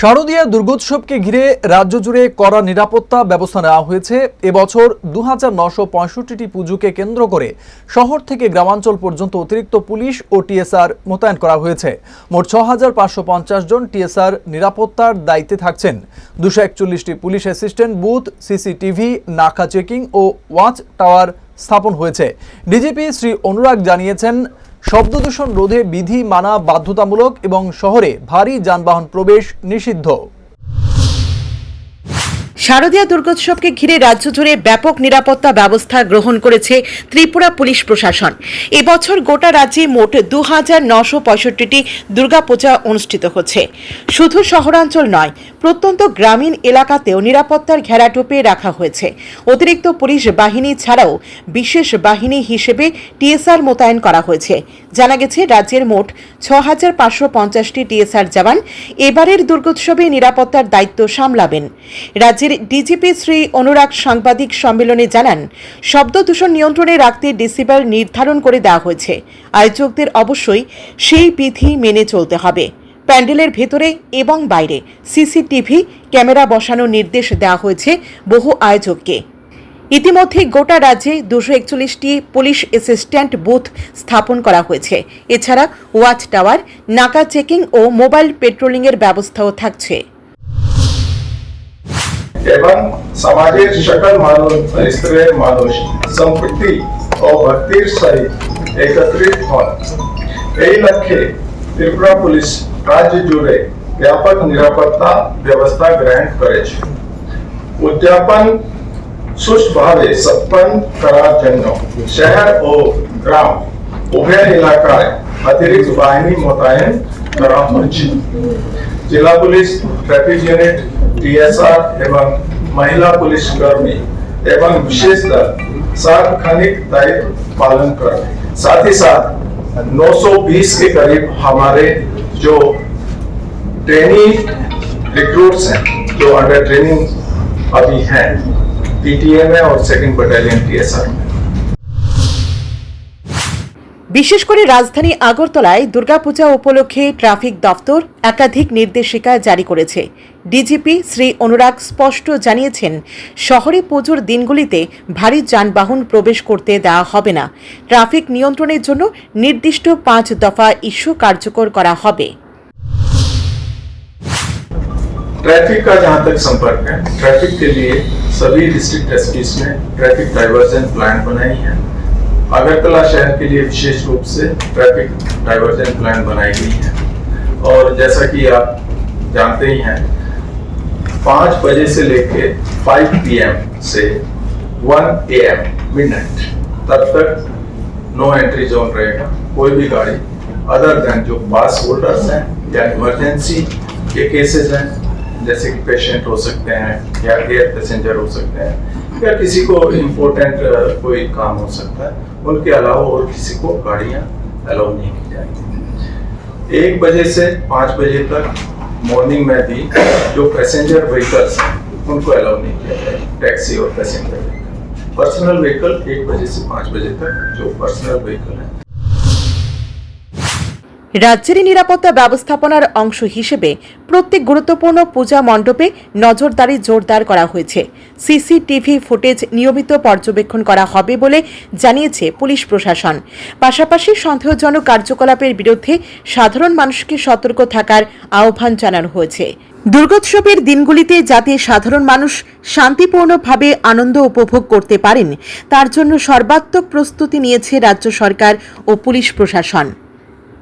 শারদীয়া দুর্গোৎসবকে ঘিরে রাজ্য জুড়ে কড়া নিরাপত্তা ব্যবস্থা নেওয়া হয়েছে। এবছর দু হাজার নশো পঁয়ষট্টিটি পুজোকে কেন্দ্র করে শহর থেকে গ্রামাঞ্চল পর্যন্ত অতিরিক্ত পুলিশ ও টিএসআর মোতায়েন করা হয়েছে। মোট ছ হাজার পাঁচশো পঞ্চাশ জন টিএসআর নিরাপত্তার দায়িত্বে থাকছেন। দুশো একচল্লিশটি পুলিশ অ্যাসিস্ট্যান্ট, বুথ, সিসিটিভি, নাকা চেকিং ও ওয়াচ টাওয়ার স্থাপন হয়েছে। ডিজিপি শ্রী অনুরাগ জানিয়েছেন শব্দ দূষণ রোধে বিধি মানা বাধ্যতামূলক এবং শহরে ভারী যানবাহন প্রবেশ নিষিদ্ধ। শারদীয়া দুর্গোৎসবকে ঘিরে রাজ্য জুড়ে ব্যাপক নিরাপত্তা ব্যবস্থা গ্রহণ করেছে ত্রিপুরা পুলিশ প্রশাসন। এবছর গোটা রাজ্যে মোট দু হাজার নশো পঁয়ষট্টিটি দুর্গাপূজা অনুষ্ঠিত হচ্ছে। শুধু শহরাঞ্চল নয়, প্রত্যন্ত গ্রামীণ এলাকাতেও নিরাপত্তার ঘেরা ঘেরাটোপে রাখা হয়েছে। অতিরিক্ত পুলিশ বাহিনী ছাড়াও বিশেষ বাহিনী হিসেবে টিএসআর মোতায়েন করা হয়েছে। জানা গেছে, রাজ্যের মোট ছ হাজার পাঁচশো পঞ্চাশটি টিএসআর জওয়ান এবারের দুর্গোৎসবে নিরাপত্তার দায়িত্ব সামলাবেন। রাজ্যের ডিজিপি শ্রী অনুরাগ সাংবাদিক সম্মেলনে জানান, শব্দ দূষণ নিয়ন্ত্রণে রাখতে ডিসিবেল নির্ধারণ করে দেওয়া হয়েছে। আয়োজকদের অবশ্যই সেই বিধি মেনে চলতে হবে। প্যান্ডেলের ভেতরে এবং বাইরে সিসিটিভি ক্যামেরা বসানোর নির্দেশ দেওয়া হয়েছে বহু আয়োজককে। ইতিমধ্যে গোটা রাজ্যে দুশো একচল্লিশটি পুলিশ অ্যাসিস্ট্যান্ট বুথ স্থাপন করা হয়েছে। এছাড়া ওয়াচ টাওয়ার, নাকা চেকিং ও মোবাইল পেট্রোলিংয়ের ব্যবস্থাও থাকছে। এবং সমাজের সকল মানুষ স্তরের মানুষ সম্পত্তি ও ভক্তির সহিত একত্রিত হন এই লক্ষ্যে ত্রিপুরা পুলিশ রাজ্য জুড়ে ব্যাপক নিরাপত্তা ব্যবস্থা গ্রহণ করেছে উদযাপন সুষ্ঠুভাবে সম্পন্ন করার জন্য শহর ও গ্রাম উভয় এলাকায় অতিরিক্ত বাহিনী মোতায়েন করা হচ্ছে জেলা পুলিশ ট্রাফিক ইউনিট टीएसआर एवं महिला पुलिस कर्मी एवं विशेष दल सांगठनिक दायित्व पालन कर। साथ ही साथ 920 के करीब हमारे जो ट्रेनिंग रिक्रूट्स हैं, जो अंडर ट्रेनिंग अभी हैं पीटीएम है और सेकंड बटालियन टीएसआर में। বিশেষ করে রাজধানী আগরতলায় দুর্গাপূজা উপলক্ষে ট্রাফিক দফতর একাধিক নির্দেশিকা জারি করেছে ডিজিপি শ্রী অনুরাগ স্পষ্ট জানিয়েছেন শহরে পুজোর দিনগুলিতে ভারী যানবাহন প্রবেশ করতে দেওয়া হবে না ট্রাফিক নিয়ন্ত্রণের জন্য নির্দিষ্ট পাঁচ দফা ইস্যু কার্যকর করা হবে ट्रैफिक का जहां तक संपर्क है ट्रैफिक के लिए सभी डिस्ट्रिक्ट एसपीज ने ट्रैफिक डाइवर्जन प्लान बनाई है अगरतला शहर के लिए विशेष रूप से ट्रैफ़िक डाइवर्जन प्लान बनाई गई है। और जैसा कि आप जानते ही हैं, पाँच बजे से लेके 5 पीएम से वन 1 एएम मिडनाइट तब तक नो एंट्री जोन रहेगा। कोई भी गाड़ी अदर देन जो पास होल्डर्स हैं या इमरजेंसी के केसेस हैं, जैसे कि पेशेंट हो सकते हैं या एयर पैसेंजर हो सकते हैं या किसी को इम्पोर्टेंट कोई काम हो सकता है, उनके अलावा और किसी को गाड़ियाँ अलाउ नहीं की जाएँगी। एक बजे से पाँच बजे तक मॉर्निंग में भी जो पैसेंजर व्हीकल्स हैं, उनको अलाउ नहीं किया जाएगा। टैक्सी और पैसेंजर व्हीकल पर्सनल व्हीकल एक बजे से पाँच बजे तक जो पर्सनल व्हीकल है। রাজ্যের নিরাপত্তা ব্যবস্থাপনার অংশ হিসেবে প্রত্যেক গুরুত্বপূর্ণ পূজা মণ্ডপে নজরদারি জোরদার করা হয়েছে। সিসিটিভি ফুটেজ নিয়মিত পর্যবেক্ষণ করা হবে বলে জানিয়েছে পুলিশ প্রশাসন। পাশাপাশি সন্দেহজনক কার্যকলাপের বিরুদ্ধে সাধারণ মানুষকে সতর্ক থাকার আহ্বান জানানো হয়েছে। দুর্গোৎসবের দিনগুলিতে যাতে সাধারণ মানুষ শান্তিপূর্ণভাবে আনন্দ উপভোগ করতে পারেন, তার জন্য সর্বাত্মক প্রস্তুতি নিয়েছে রাজ্য সরকার ও পুলিশ প্রশাসন।